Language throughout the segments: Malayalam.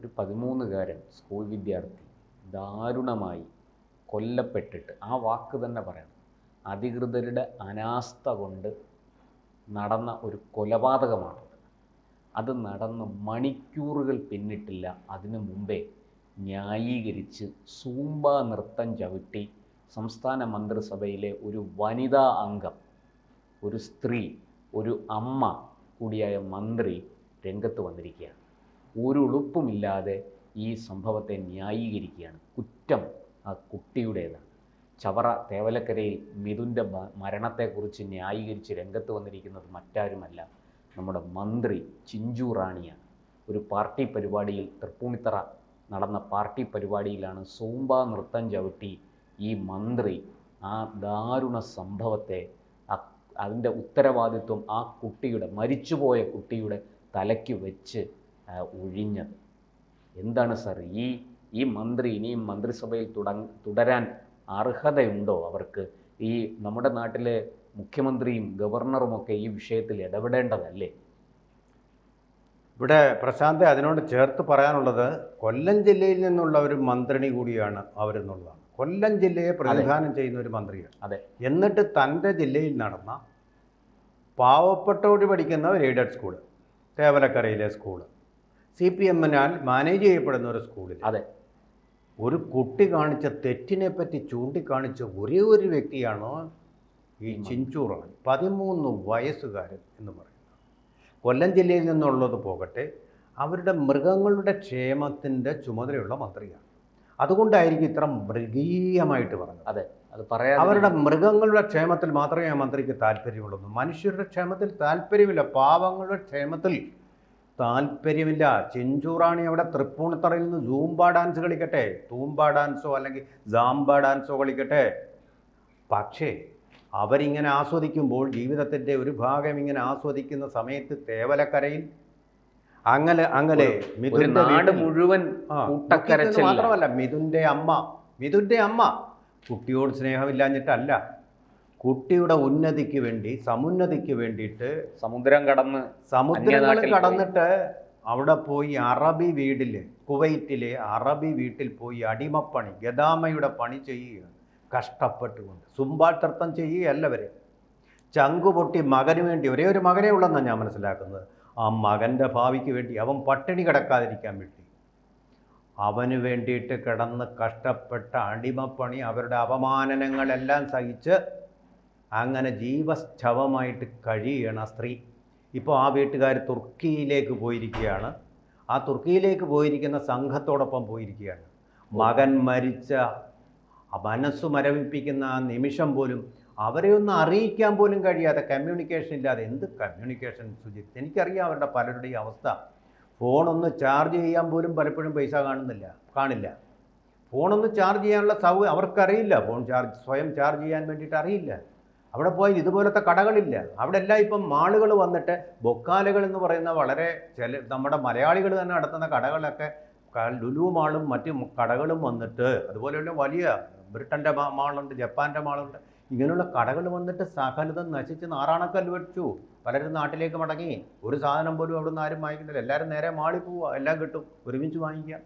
ഒരു പതിമൂന്നുകാരൻ സ്കൂൾ വിദ്യാർത്ഥി ദാരുണമായി കൊല്ലപ്പെട്ടിട്ട് ആ വാക്ക് തന്നെ പറയണം. അധികൃതരുടെ അനാസ്ഥ കൊണ്ട് നടന്ന ഒരു കൊലപാതകമാണ് അത് നടന്ന് മണിക്കൂറുകൾ പിന്നിട്ടില്ല. അതിനു മുമ്പേ ന്യായീകരിച്ച് സൂമ്പ നൃത്തം ചവിട്ടി സംസ്ഥാന മന്ത്രിസഭയിലെ ഒരു വനിതാ അംഗം ഒരു സ്ത്രീ ഒരു അമ്മ കൂടിയായ മന്ത്രി രംഗത്ത് വന്നിരിക്കുകയാണ്. ഒരു ഉളുപ്പുമില്ലാതെ ഈ സംഭവത്തെ ന്യായീകരിക്കുകയാണ്. കുറ്റം ആ കുട്ടിയുടേതാണ്. ചവറ തേവലക്കരയിൽ മിഥുന്റെ മരണത്തെക്കുറിച്ച് ന്യായീകരിച്ച് രംഗത്ത് വന്നിരിക്കുന്നത് മറ്റാരുമല്ല. നമ്മുടെ മന്ത്രി ചിഞ്ചു റാണിയാണ്. ഒരു പാർട്ടി പരിപാടിയിൽ തൃപ്പൂണിത്തറ നടന്ന പാർട്ടി പരിപാടിയിലാണ് സോംബ നൃത്തം ചവിട്ടി ഈ മന്ത്രി ആ ദാരുണ സംഭവത്തെ അതിന്റെ ഉത്തരവാദിത്വം ആ കുട്ടിയുടെ മരിച്ചുപോയ കുട്ടിയുടെ തലയ്ക്ക് വെച്ച് ഒഴിഞ്ഞത്. എന്താണ് സർ ഈ ഈ മന്ത്രി ഇനിയും മന്ത്രിസഭയിൽ തുടരാൻ അർഹതയുണ്ടോ അവർക്ക്? ഈ നമ്മുടെ നാട്ടിലെ മുഖ്യമന്ത്രിയും ഗവർണറുമൊക്കെ ഈ വിഷയത്തിൽ ഇടപെടേണ്ടതല്ലേ? ഇവിടെ പ്രശാന്ത് അതിനോട് ചേർത്ത് പറയാനുള്ളത് കൊല്ലം ജില്ലയിൽ നിന്നുള്ള ഒരു മന്ത്രിണി കൂടിയാണ് അവരെന്നുള്ളതാണ് കൊല്ലം ജില്ലയെ പ്രതിനിധാനം ചെയ്യുന്ന ഒരു മന്ത്രിയാണ്. അതെ. എന്നിട്ട് തന്റെ ജില്ലയിൽ നടന്ന പാവപ്പെട്ടോടി പഠിക്കുന്ന ഒരു എയ്ഡഡ് സ്കൂൾ തേവലക്കരയിലെ സ്കൂൾ. സി പി എമ്മിനാൽ മാനേജ് ചെയ്യപ്പെടുന്ന ഒരു സ്കൂളിൽ അതെ. ഒരു കുട്ടി കാണിച്ച തെറ്റിനെ പറ്റി ചൂണ്ടിക്കാണിച്ച ഒരേ ഒരു വ്യക്തിയാണോ ഈ ചിഞ്ചൂറാണ്. പതിമൂന്ന് വയസ്സുകാരൻ എന്ന് പറയുന്നത്. കൊല്ലം ജില്ലയിൽ നിന്നുള്ളത് പോകട്ടെ അവരുടെ മൃഗങ്ങളുടെ ക്ഷേമത്തിന്റെ ചുമതലയുള്ള മന്ത്രിയാണ്. അതുകൊണ്ടായിരിക്കും ഇത്ര മൃഗീയമായിട്ട് പറഞ്ഞത്. അതെ അത് പറയാൻ അവരുടെ മൃഗങ്ങളുടെ ക്ഷേമത്തിൽ മാത്രമേ ആ മന്ത്രിക്ക് താല്പര്യമുള്ളൂ. മനുഷ്യരുടെ ക്ഷേമത്തിൽ താല്പര്യമില്ല പാവങ്ങളുടെ ക്ഷേമത്തിൽ താല്പര്യമില്ല. ചെഞ്ചൂറാണി അവിടെ തൃപ്പൂണിത്തറയിൽ നിന്ന് സൂംബ ഡാൻസ് കളിക്കട്ടെ. തൂമ്പ ഡാൻസോ അല്ലെങ്കിൽ ജാംബ ഡാൻസോ കളിക്കട്ടെ. പക്ഷേ അവരിങ്ങനെ ആസ്വദിക്കുമ്പോൾ ജീവിതത്തിന്റെ ഒരു ഭാഗം ഇങ്ങനെ ആസ്വദിക്കുന്ന സമയത്ത് തേവലക്കരയിൽ അങ്ങനെ അങ്ങനെ ഒരു മിഥുന്റെ നാട് മുഴുവൻ മാത്രമല്ല മിഥുന്റെ അമ്മ. മിഥുന്റെ അമ്മ. കുട്ടിയോട് സ്നേഹമില്ലാഞ്ഞിട്ടല്ല. കുട്ടിയുടെ ഉന്നതിക്ക് വേണ്ടി സമുന്നതിക്ക് വേണ്ടിയിട്ട് സമുദ്രം കടന്ന് സമുദ്രങ്ങൾ കടന്നിട്ട് അവിടെ പോയി അറബി വീടിൽ കുവൈറ്റിലെ അറബി വീട്ടിൽ പോയി അടിമപ്പണി ഗദാമയുടെ പണി ചെയ്യുകയാണ് കഷ്ടപ്പെട്ടുകൊണ്ട്. സുമ്പാട്ടർത്ഥം ചെയ്യുകയല്ല വരെ ചങ്കുപൊട്ടി മകന് വേണ്ടി ഒരേ ഒരു മകനേ ഉള്ളെന്നാണ് ഞാൻ മനസ്സിലാക്കുന്നത്. ആ മകന്റെ ഭാവിക്ക് വേണ്ടി അവൻ പട്ടിണി കിടക്കാതിരിക്കാൻ വേണ്ടി. അവന് വേണ്ടിയിട്ട് കിടന്ന് കഷ്ടപ്പെട്ട അടിമപ്പണി അവരുടെ അപമാനങ്ങളെല്ലാം സഹിച്ച് അങ്ങനെ ജീവസ്ഥവമായിട്ട് കഴിയണ സ്ത്രീ ഇപ്പോൾ ആ വീട്ടുകാർ തുർക്കിയിലേക്ക് പോയിരിക്കുകയാണ്. ആ തുർക്കിയിലേക്ക് പോയിരിക്കുന്ന സംഘത്തോടൊപ്പം പോയിരിക്കുകയാണ്. മകൻ മരിച്ച മനസ്സു മരവിപ്പിക്കുന്ന ആ നിമിഷം പോലും അവരെ ഒന്ന് അറിയിക്കാൻ പോലും കഴിയാതെ കമ്മ്യൂണിക്കേഷൻ ഇല്ലാതെ എന്ത് കമ്മ്യൂണിക്കേഷൻ സുജിത്ത് എനിക്കറിയാം അവരുടെ പലരുടെയും അവസ്ഥ. ഫോണൊന്ന് ചാർജ് ചെയ്യാൻ പോലും പലപ്പോഴും പൈസ കാണുന്നില്ല കാണില്ല. ഫോണൊന്ന് ചാർജ് ചെയ്യാനുള്ള സൗകര്യം അവർക്കറിയില്ല. ഫോൺ ചാർജ് സ്വയം ചാർജ് ചെയ്യാൻ വേണ്ടിയിട്ട് അറിയില്ല. അവിടെ പോയി ഇതുപോലത്തെ കടകളില്ല. അവിടെ എല്ലാം ഇപ്പം മാളുകൾ വന്നിട്ട് ബൊക്കാലുകൾ എന്ന് പറയുന്ന വളരെ ചില നമ്മുടെ മലയാളികൾ തന്നെ നടത്തുന്ന കടകളൊക്കെ ലുലു മാളും മറ്റു കടകളും വന്നിട്ട് അതുപോലെയുള്ള വലിയ ബ്രിട്ടന്റെ മാളുണ്ട് ജപ്പാന്റെ മാളുണ്ട്. ഇങ്ങനെയുള്ള കടകൾ വന്നിട്ട് സകലതും നശിച്ച് നാറാണക്കല്ല് വെച്ചു. പലരും നാട്ടിലേക്ക് മടങ്ങി. ഒരു സാധനം പോലും അവിടെ നിന്ന് ആരും വാങ്ങിക്കുന്നില്ല. എല്ലാവരും നേരെ മാളിൽ പോവുക. എല്ലാം കിട്ടും. ഒരുമിച്ച് വാങ്ങിക്കാം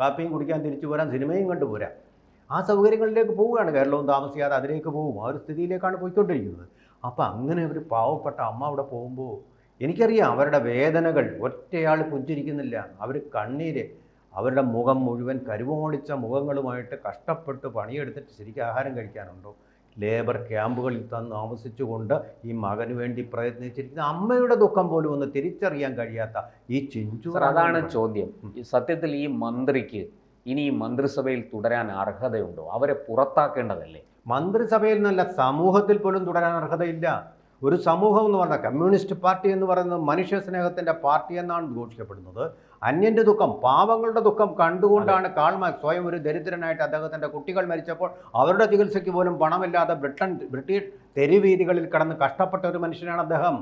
കാപ്പിയും കുടിക്കാൻ തിരിച്ചു പോരാം. സിനിമയും കണ്ടു പോരാം. ആ സൗകര്യങ്ങളിലേക്ക് പോവുകയാണ്. കേരളവും താമസിയാതെ അതിലേക്ക് പോകും ആ ഒരു സ്ഥിതിയിലേക്കാണ് പോയിക്കൊണ്ടിരിക്കുന്നത്. അപ്പോൾ അങ്ങനെ ഒരു പാവപ്പെട്ട അമ്മ അവിടെ പോകുമ്പോൾ എനിക്കറിയാം അവരുടെ വേദനകൾ ഒറ്റയാൾ പുഞ്ചിരിക്കുന്നില്ല. അവർ കണ്ണീര് അവരുടെ മുഖം മുഴുവൻ കരുവോളിച്ച മുഖങ്ങളുമായിട്ട് കഷ്ടപ്പെട്ട് പണിയെടുത്തിട്ട് ശരിക്കും ആഹാരം കഴിക്കാനുണ്ടോ ലേബർ ക്യാമ്പുകളിൽ തന്ന് താമസിച്ചുകൊണ്ട് ഈ മകന് വേണ്ടി പ്രയത്നിച്ചിരിക്കുന്ന അമ്മയുടെ ദുഃഖം പോലും ഒന്ന് തിരിച്ചറിയാൻ കഴിയാത്ത ഈ ചിഞ്ചു അതാണ് ചോദ്യം. സത്യത്തിൽ ഈ മന്ത്രിക്ക് ഇനി ഈ മന്ത്രിസഭയിൽ തുടരാൻ അർഹതയുണ്ടോ? അവരെ പുറത്താക്കേണ്ടതല്ലേ? മന്ത്രിസഭയിൽ നിന്നല്ല സമൂഹത്തിൽ പോലും തുടരാൻ അർഹതയില്ല. ഒരു സമൂഹം എന്ന് പറഞ്ഞാൽ കമ്മ്യൂണിസ്റ്റ് പാർട്ടി എന്ന് പറയുന്നത് മനുഷ്യ സ്നേഹത്തിന്റെ പാർട്ടി എന്നാണ് ഘോഷിക്കപ്പെടുന്നത്. അന്യന്റെ ദുഃഖം പാവങ്ങളുടെ ദുഃഖം കണ്ടുകൊണ്ടാണ് കാൾമാർ സ്വയം ഒരു ദരിദ്രനായിട്ട് അദ്ദേഹത്തിന്റെ കുട്ടികൾ മരിച്ചപ്പോൾ അവരുടെ ചികിത്സയ്ക്ക് പോലും പണമില്ലാതെ ബ്രിട്ടൻ ബ്രിട്ടീഷ് തെരുവീതികളിൽ കടന്ന് കഷ്ടപ്പെട്ട ഒരു മനുഷ്യനാണ് അദ്ദേഹം.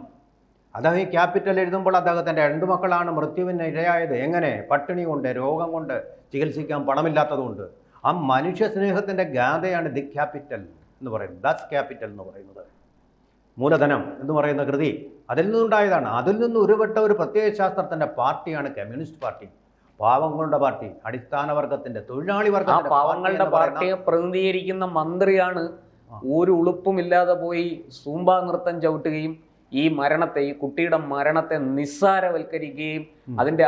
അദ്ദേഹം ഈ ക്യാപിറ്റൽ എഴുതുമ്പോൾ അദ്ദേഹത്തിന്റെ രണ്ട് മക്കളാണ് മൃത്യുവിന് ഇരയായത്. എങ്ങനെ? പട്ടിണി കൊണ്ട് രോഗം കൊണ്ട് ചികിത്സിക്കാൻ പണമില്ലാത്തതുകൊണ്ട്. ആ മനുഷ്യ സ്നേഹത്തിന്റെ ഗാഥയാണ് ദി ക്യാപിറ്റൽ എന്ന് പറയുന്നത്. ദസ് ക്യാപിറ്റൽ എന്ന് പറയുന്നത്. മൂലധനം എന്ന് പറയുന്ന കൃതി അതിൽ നിന്നുണ്ടായതാണ്. അതിൽ നിന്ന് ഉരുവട്ട ഒരു പ്രത്യയശാസ്ത്രത്തിന്റെ പാർട്ടിയാണ് കമ്മ്യൂണിസ്റ്റ് പാർട്ടി. പാവങ്ങളുടെ പാർട്ടി അടിസ്ഥാന വർഗത്തിന്റെ തൊഴിലാളി ആ പാവങ്ങളുടെ പാർട്ടിയെ പ്രതിനിധീകരിക്കുന്ന മന്ത്രിയാണ് ഒരു ഉളുപ്പുമില്ലാതെ പോയി സൂമ്പാ നൃത്തം ചവിട്ടുകയും ഈ മരണത്തെ ഈ കുട്ടിയുടെ മരണത്തെ നിസ്സാരവൽക്കരിക്കുകയും അതിന്റെ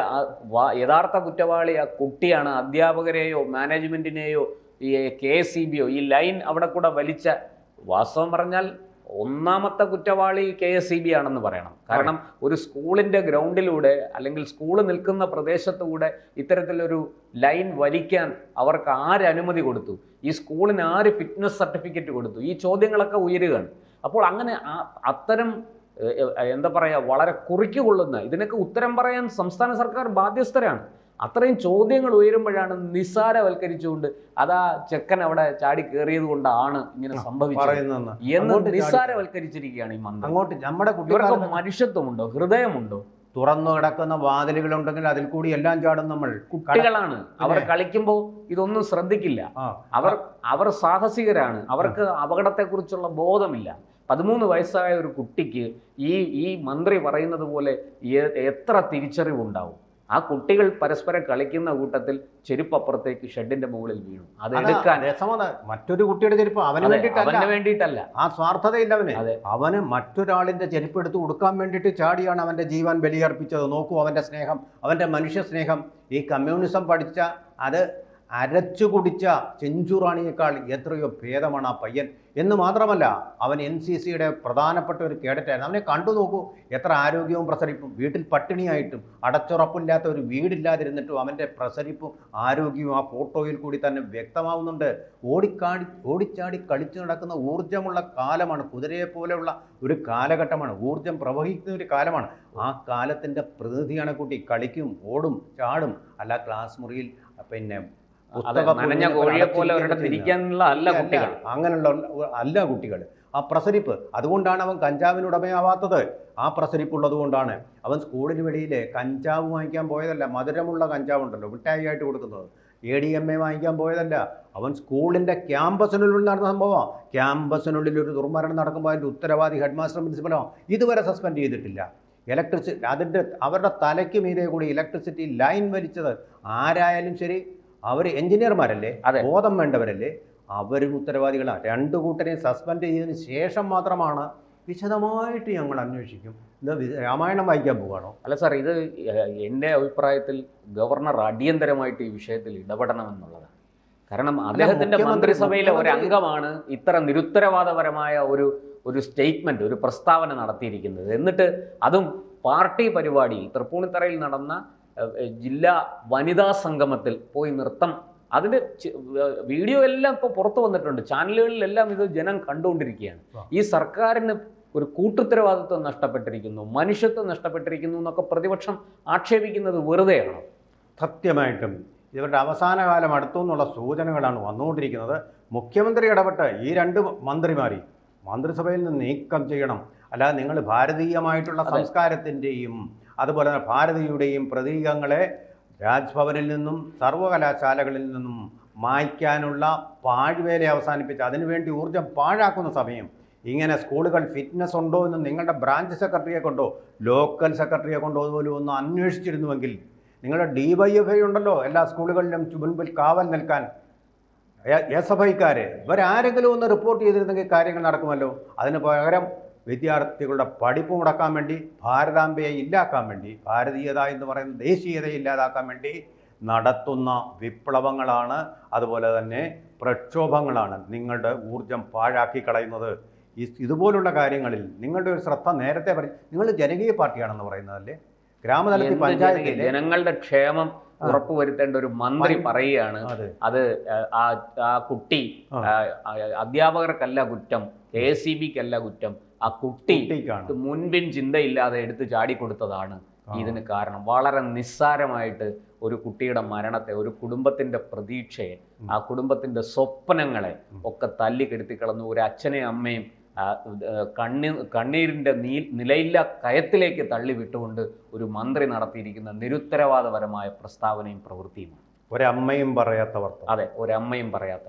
യഥാർത്ഥ കുറ്റവാളി ആ കുട്ടിയാണ് അധ്യാപകരെയോ മാനേജ്മെന്റിനെയോ ഈ കെ എസ് സി ബിയോ ഈ ലൈൻ അവിടെ കൂടെ വലിച്ച വാസ്തവം പറഞ്ഞാൽ ഒന്നാമത്തെ കുറ്റവാളി കെ എസ് സി ബി ആണെന്ന് പറയണം. കാരണം ഒരു സ്കൂളിന്റെ ഗ്രൗണ്ടിലൂടെ അല്ലെങ്കിൽ സ്കൂൾ നിൽക്കുന്ന പ്രദേശത്തുകൂടെ ഇത്തരത്തിലൊരു ലൈൻ വലിക്കാൻ അവർക്ക് ആര് അനുമതി കൊടുത്തു? ഈ സ്കൂളിന് ആര് ഫിറ്റ്നസ് സർട്ടിഫിക്കറ്റ് കൊടുത്തു? ഈ ചോദ്യങ്ങളൊക്കെ ഉയരുകയാണ്. അപ്പോൾ അങ്ങനെ അത്തരം എന്താ പറയുക വളരെ കുറിക്കുകൊള്ളുന്ന ഇതിനൊക്കെ ഉത്തരം പറയാൻ സംസ്ഥാന സർക്കാർ ബാധ്യസ്ഥരാണ്. അത്രയും ചോദ്യങ്ങൾ ഉയരുമ്പോഴാണ് നിസ്സാരവൽക്കരിച്ചുകൊണ്ട് അതാ ചെക്കൻ അവിടെ ചാടി കയറിയത് കൊണ്ടാണ് ഇങ്ങനെ സംഭവിച്ചത്. എന്ന് നിസ്സാരവൽക്കരിച്ചിരിക്കുകയാണ് ഈ മന്ത്രി. അങ്ങോട്ട് നമ്മുടെ കുട്ടികൾക്ക് മനുഷ്യത്വമുണ്ടോ? ഹൃദയമുണ്ടോ? തുറന്നു കിടക്കുന്ന വാതിലുകളുണ്ടെങ്കിൽ അതിൽ കൂടി എല്ലാം ചാടും നമ്മൾ. കുട്ടികളാണ്. അവർ കളിക്കുമ്പോൾ ഇതൊന്നും ശ്രദ്ധിക്കില്ല. അവർ അവർ സാഹസികരാണ്. അവർക്ക് അപകടത്തെക്കുറിച്ചുള്ള ബോധമില്ല. പതിമൂന്ന് വയസ്സായ ഒരു കുട്ടിക്ക് ഈ ഈ മന്ത്രി പറയുന്നത് പോലെ എത്ര തിരിച്ചറിവുണ്ടാവും? ആ കുട്ടികൾ പരസ്പരം കളിക്കുന്ന കൂട്ടത്തിൽ ചെരുപ്പ് അപ്പുറത്തേക്ക് ഷെഡിന്റെ മുകളിൽ വീണു അത് എടുക്കാൻ മറ്റൊരു കുട്ടിയുടെ ചെരുപ്പ് അവന് അവന് വേണ്ടിയിട്ടല്ല. ആ സ്വാർത്ഥതയില്ല അവന്. അവന് മറ്റൊരാളിന്റെ ചെരുപ്പ് എടുത്ത് കൊടുക്കാൻ വേണ്ടിയിട്ട് ചാടിയാണ് അവന്റെ ജീവൻ ബലിയർപ്പിച്ചത്. നോക്കൂ അവന്റെ സ്നേഹം അവന്റെ മനുഷ്യ സ്നേഹം. ഈ കമ്മ്യൂണിസം പഠിച്ച അത് അരച്ചു കുടിച്ച ചെഞ്ചുറാണിയേക്കാൾ എത്രയോ ഭേദമാണ് ആ പയ്യൻ. എന്ന് മാത്രമല്ല അവൻ എൻ സി സിയുടെ പ്രധാനപ്പെട്ട ഒരു കേഡറ്റായിരുന്നു. അവനെ കണ്ടു നോക്കൂ. എത്ര ആരോഗ്യവും പ്രസരിപ്പും. വീട്ടിൽ പട്ടിണിയായിട്ടും അടച്ചുറപ്പില്ലാത്ത ഒരു വീടില്ലാതിരുന്നിട്ടും അവന്റെ പ്രസരിപ്പും ആരോഗ്യവും ആ ഫോട്ടോയിൽ കൂടി തന്നെ വ്യക്തമാവുന്നുണ്ട്. ഓടിക്കാടി ഓടിച്ചാടി കളിച്ചു നടക്കുന്ന ഊർജമുള്ള കാലമാണ്. കുതിരയെ പോലെയുള്ള ഒരു കാലഘട്ടമാണ്. ഊർജം പ്രവഹിക്കുന്ന ഒരു കാലമാണ്. ആ കാലത്തിന്റെ പ്രതിനിധിയാണ് കുട്ടി. കളിക്കും ഓടും ചാടും. അല്ല ക്ലാസ് മുറിയിൽ പിന്നെ നനഞ്ഞ കോഴിയെ പോലെ ഒരിടത്ത് ഇരിക്കാനുള്ള അല്ല കുട്ടികൾ. അങ്ങനെയുള്ള അല്ല കുട്ടികൾ. ആ പ്രസരിപ്പ് അതുകൊണ്ടാണ് അവൻ കഞ്ചാവിന് ഉടമയാവാത്തത് ആ പ്രസരിപ്പുള്ളത് കൊണ്ടാണ് അവൻ സ്കൂളിന് വെളിയിൽ കഞ്ചാവ് വാങ്ങിക്കാൻ പോയതല്ല മധുരമുള്ള കഞ്ചാവുണ്ടല്ലോ മിഠായി ആയിട്ട് കൊടുക്കുന്നത്. എ ഡി എം എ വാങ്ങിക്കാൻ പോയതല്ല. അവൻ സ്കൂളിന്റെ ക്യാമ്പസിനുള്ളിൽ നടന്ന സംഭവമാണ് ക്യാമ്പസിനുള്ളിൽ ഒരു ദുർമരണം നടക്കുമ്പോൾ അതിന്റെ ഉത്തരവാദി ഹെഡ് മാസ്റ്റർ പ്രിൻസിപ്പലോ ഇതുവരെ സസ്പെൻഡ് ചെയ്തിട്ടില്ല. ഇലക്ട്രിസിറ്റി അതിന്റെ അവരുടെ തലയ്ക്ക് മീതെ കൂടി ഇലക്ട്രിസിറ്റി ലൈൻ വലിച്ചത്. ആരായാലും ശരി അവർ എഞ്ചിനീയർമാരല്ലേ? അതെ. ബോധം വേണ്ടവരല്ലേ? അവരും ഉത്തരവാദികളാണ് രണ്ടു കൂട്ടരെയും സസ്പെൻഡ് ചെയ്തതിന് ശേഷം മാത്രമാണ് വിശദമായിട്ട് ഞങ്ങൾ അന്വേഷിക്കും. ഇത് രാമായണം വായിക്കാൻ പോവാണോ? അല്ല സാർ ഇത് എന്റെ അഭിപ്രായത്തിൽ ഗവർണർ അടിയന്തരമായിട്ട് ഈ വിഷയത്തിൽ ഇടപെടണം എന്നുള്ളതാണ് കാരണം അദ്ദേഹത്തിന്റെ മന്ത്രിസഭയിലെ ഒരു അംഗമാണ് ഇത്ര നിരുത്തരവാദപരമായ ഒരു ഒരു സ്റ്റേറ്റ്മെന്റ് ഒരു പ്രസ്താവന നടത്തിയിരിക്കുന്നത്. എന്നിട്ട് അതും പാർട്ടി പരിപാടിയിൽ തൃപ്പൂണിത്തറയിൽ നടന്ന ജില്ലാ വനിതാ സംഗമത്തിൽ പോയി നൃത്തം. അതിന്റെ വീഡിയോ എല്ലാം ഇപ്പോൾ പുറത്തു വന്നിട്ടുണ്ട്. ചാനലുകളിലെല്ലാം ഇത് ജനം കണ്ടുകൊണ്ടിരിക്കുകയാണ്. ഈ സർക്കാരിന് ഒരു കൂട്ടുത്തരവാദിത്വം നഷ്ടപ്പെട്ടിരിക്കുന്നു മനുഷ്യത്വം നഷ്ടപ്പെട്ടിരിക്കുന്നു എന്നൊക്കെ പ്രതിപക്ഷം ആക്ഷേപിക്കുന്നത് വെറുതെയാണ് സത്യമായിട്ടും. ഇവരുടെ അവസാന കാലം അടുത്തു എന്നുള്ള സൂചനകളാണ് വന്നുകൊണ്ടിരിക്കുന്നത്. മുഖ്യമന്ത്രി ഇടപെട്ട് ഈ രണ്ട് മന്ത്രിമാരി മന്ത്രിസഭയിൽ നിന്ന് നീക്കം ചെയ്യണം. അല്ലാതെ നിങ്ങൾ ഭാരതീയമായിട്ടുള്ള. സംസ്കാരത്തിന്റെയും അതുപോലെ തന്നെ ഭാരതിയുടെയും പ്രതീകങ്ങളെ രാജ്ഭവനിൽ നിന്നും സർവകലാശാലകളിൽ നിന്നും മായ്ക്കാനുള്ള പാഴ്വേല അവസാനിപ്പിച്ച് അതിനുവേണ്ടി ഊർജം പാഴാക്കുന്ന സമയം. ഇങ്ങനെ സ്കൂളുകൾ ഫിറ്റ്നസ് ഉണ്ടോ എന്ന് നിങ്ങളുടെ ബ്രാഞ്ച് സെക്രട്ടറിയെ കൊണ്ടോ ലോക്കൽ സെക്രട്ടറിയെ കൊണ്ടോ അതുപോലെ ഒന്ന് അന്വേഷിച്ചിരുന്നുവെങ്കിൽ നിങ്ങളുടെ ഡി വൈ എഫ് ഐ ഉണ്ടല്ലോ എല്ലാ സ്കൂളുകളിലും മുൻപിൽ കാവൽ നിൽക്കാൻ. എസ് എഫ് ഐക്കാർ ഇവരാരെങ്കിലും ഒന്ന് റിപ്പോർട്ട് ചെയ്തിരുന്നെങ്കിൽ കാര്യങ്ങൾ നടക്കുമല്ലോ. അതിന് പകരം വിദ്യാർത്ഥികളുടെ പഠിപ്പ് മുടക്കാൻ വേണ്ടി ഭാരതാംബയെ ഇല്ലാക്കാൻ വേണ്ടി ഭാരതീയത എന്ന് പറയുന്ന ദേശീയതയെ ഇല്ലാതാക്കാൻ വേണ്ടി നടത്തുന്ന വിപ്ലവങ്ങളാണ്. അതുപോലെ തന്നെ പ്രക്ഷോഭങ്ങളാണ് നിങ്ങളുടെ ഊർജം പാഴാക്കി കളയുന്നത്. ഇതുപോലുള്ള കാര്യങ്ങളിൽ നിങ്ങളുടെ ഒരു ശ്രദ്ധ നേരത്തെ പറയും നിങ്ങൾ ജനകീയ പാർട്ടിയാണെന്ന് പറയുന്നതല്ലേ ഗ്രാമതലത്തിൽ പഞ്ചായത്ത് ജനങ്ങളുടെ ക്ഷേമം. ഉറപ്പുവരുത്തേണ്ട ഒരു മന്ത്രി പറയുകയാണ്. അത്. ആ ആ കുട്ടി അധ്യാപകർക്കല്ല കുറ്റം കെ എസ് സി ബിക്കല്ല കുറ്റം. ആ കുട്ടി മുൻപിൻ ചിന്തയില്ലാതെ എടുത്ത് ചാടി കൊടുത്തതാണ് ഇതിന് കാരണം. വളരെ നിസ്സാരമായിട്ട് ഒരു കുട്ടിയുടെ മരണത്തെ ഒരു കുടുംബത്തിന്റെ പ്രതീക്ഷയെ ആ കുടുംബത്തിന്റെ സ്വപ്നങ്ങളെ ഒക്കെ തല്ലി തല്ലിക്കെടുത്തി കളഞ്ഞു. ഒരു അച്ഛനെയും അമ്മയും കണ്ണി കണ്ണീരിന്റെ നീ നിലയില്ല കയത്തിലേക്ക് തള്ളി വിട്ടുകൊണ്ട് ഒരു മന്ത്രി നടത്തിയിരിക്കുന്ന നിരുത്തരവാദപരമായ പ്രസ്താവനയും പ്രവൃത്തിയുമാണ്. ഒരമ്മയും പറയാത്ത വർത്തം അതെ ഒരമ്മയും പറയാത്ത